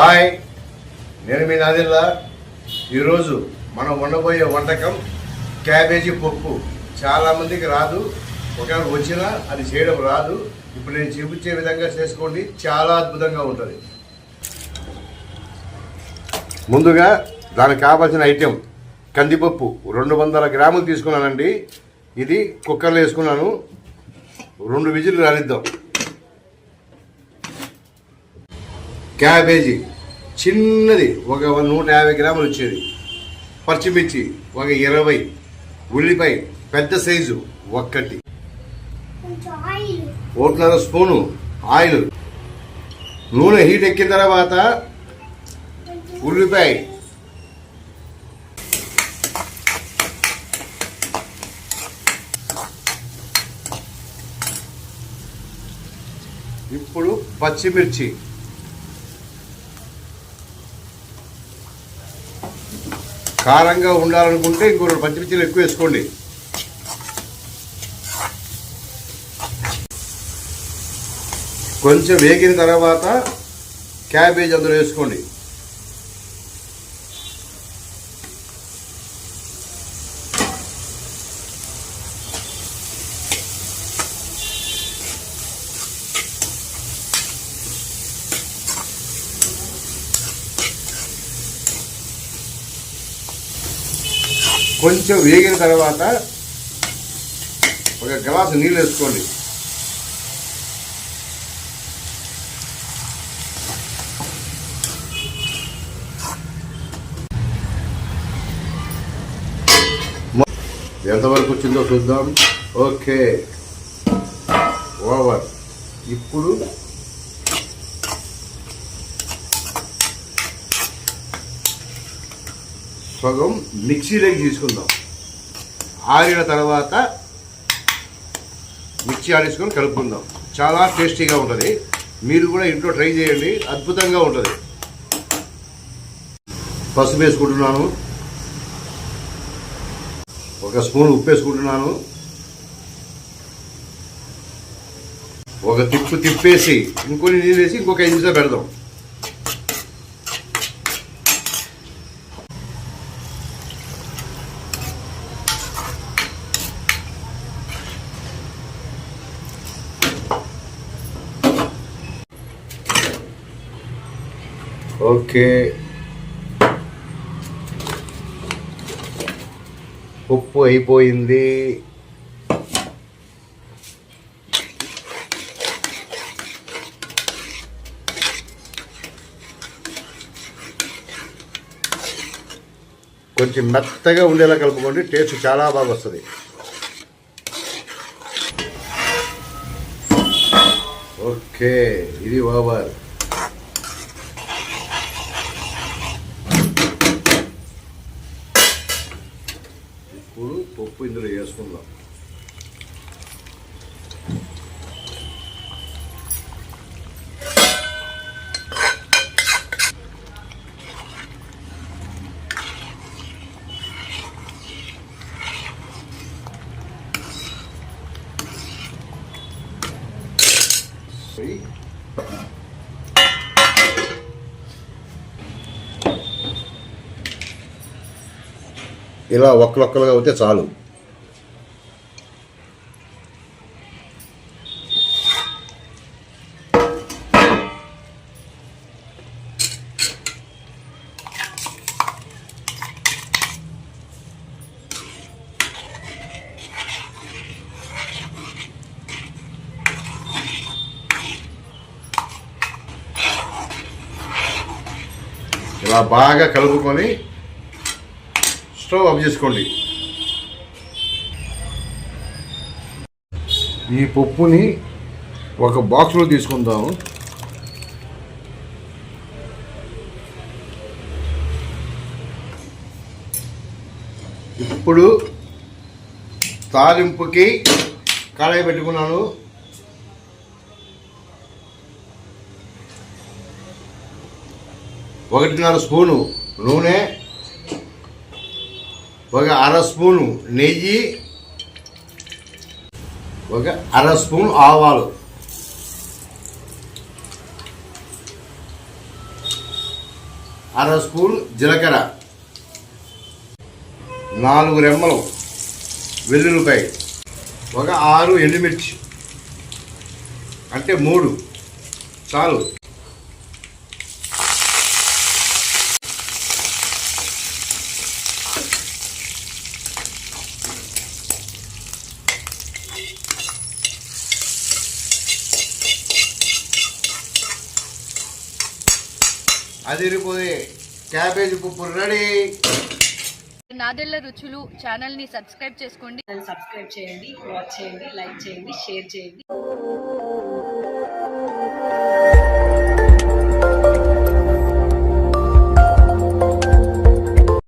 Hi. నేను మీ నాదిల్లా. ఈరోజు మనం వండబోయే వంటకం క్యాబేజీ పప్పు. చాలామందికి రాదు. ఒకవేళ వచ్చినా అది చేయడం రాదు. ఇప్పుడు నేను చూపించే విధంగా చేసుకోండి. చాలా అద్భుతంగా ఉంటుంది. ముందుగా దానికి కావాల్సిన ఐటెం కందిపప్పు. రెండు వందల గ్రాములు తీసుకున్నానండి. ఇది కుక్కర్లో వేసుకున్నాను. రెండు విజిల్ రానిద్దాం. క్యాబేజీ. చిన్నది. ఒక నూట యాభై గ్రాములు వచ్చేది. పచ్చిమిర్చి ఒక ఇరవై. ఉల్లిపాయ పెద్ద సైజు ఒక్కటి. ఓట్లర ఒకటిన్నర స్పూను. ఆయిల్. నూనె హీట్ ఎక్కిన తర్వాత ఉల్లిపాయ. ఇప్పుడు పచ్చిమిర్చి. కారంగా ఉండాలనుకుంటే ఇంకో రెండు పచ్చిమిర్చిలు ఎక్కువ వేసుకోండి. కొంచెం వేగిన తర్వాత క్యాబేజ్ అందులో వేసుకోండి. కొంచెం వేగిన తర్వాత ఒక గ్లాసు నీళ్ళు వేసుకోండి. ఎంతవరకు వచ్చిందో చూద్దాం. ఓకే. ఓవర్. ఇప్పుడు సగం మిక్సీలోకి తీసుకుందాం. ఆరిన తర్వాత మిక్సీ ఆడేసుకొని కలుపుకుందాం. చాలా టేస్టీగా ఉంటుంది. మీరు కూడా ఇంట్లో ట్రై చేయండి. అద్భుతంగా ఉంటుంది. పసుపు వేసుకుంటున్నాను. ఒక స్పూన్ ఉప్పు వేసుకుంటున్నాను. ఒక తిప్పు తిప్పేసి ఇంకొన్ని నీళ్ళు వేసి ఇంకొక ఐదు నిమిషాలు పెడదాం. ఓకే. ఉప్పు అయిపోయింది. కొంచెం మెత్తగా ఉండేలా కలుపుకోండి టేస్ట్ చాలా బాగా వస్తుంది. ఓకే ఇది ఓవర్. పప్పు ఇందులో వేసుకుందాం See? ఇలా ఒక్కలొక్కలుగా అవుతే చాలు. ఇలా బాగా కలుపుకొని స్టవ్ ఆఫ్ చేసుకోండి ఈ పప్పుని ఒక బాక్స్లో తీసుకుందాము ఇప్పుడు తాలింపుకి కళాయి పెట్టుకున్నాను. ఒకటిన్నర స్పూను నూనె. ఒక అర స్పూను నెయ్యి ఒక అర స్పూన్ ఆవాలు. అర స్పూన్ జీలకర్ర. నాలుగు రెమ్మలు వెల్లుల్లిపాయ. ఒక ఆరు ఎండుమిర్చి. అంటే మూడు. చాలు. అదిరిపోయి క్యాబేజీ పప్పు రెడీ. నాదెళ్ళ రుచులు ఛానల్ని సబ్స్క్రైబ్ చేసుకోండి. సబ్స్క్రైబ్ చేయండి వాచ్ చేయండి లైక్ చేయండి షేర్ చేయండి.